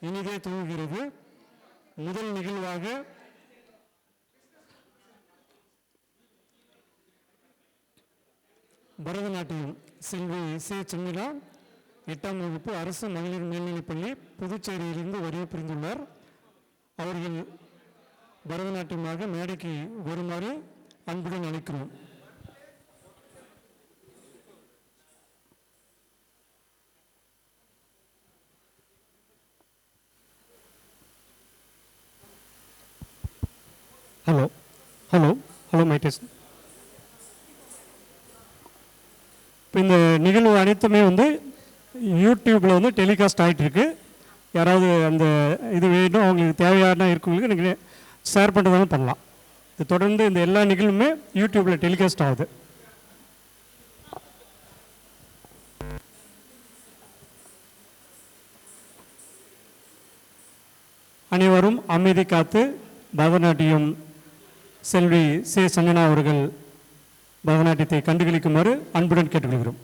இனிதே துவங்குகிறது முதல் நிகழ்வாக பரதநாட்டியம் செல்வி சே. சுமிலா எட்டாம் வகுப்பு அரசு மகளிர் மேல்நிலைப்பள்ளி புதுச்சேரியிலிருந்து வருகை புரிந்துள்ளார். அவர்கள் பரதநாட்டியமாக மேடைக்கு வருமாறு அன்புடன் அழைக்கிறோம். ஹலோ ஹலோ ஹலோ மைட்டேஸ் இப்போ இந்த நிகழ்வு அனைத்துமே வந்து யூடியூப்பில் வந்து டெலிகாஸ்ட் ஆகிட்டுருக்கு யாராவது அந்த இது வேணும் அவங்களுக்கு தேவையான இருக்கவங்களுக்கு நீங்கள் ஷேர் பண்ணுறதாலும் பண்ணலாம். இது தொடர்ந்து இந்த எல்லா நிகழ்வுமே யூடியூப்பில் டெலிகாஸ்ட் ஆகுது. அனைவரும் அமைதி காத்து பரதநாட்டியம் செல்வி சே சஞ்சனா அவர்கள் பரதநாட்டியத்தை கண்டுகளிக்குமாறு அன்புடன் கேட்டுக்கொள்கிறோம்.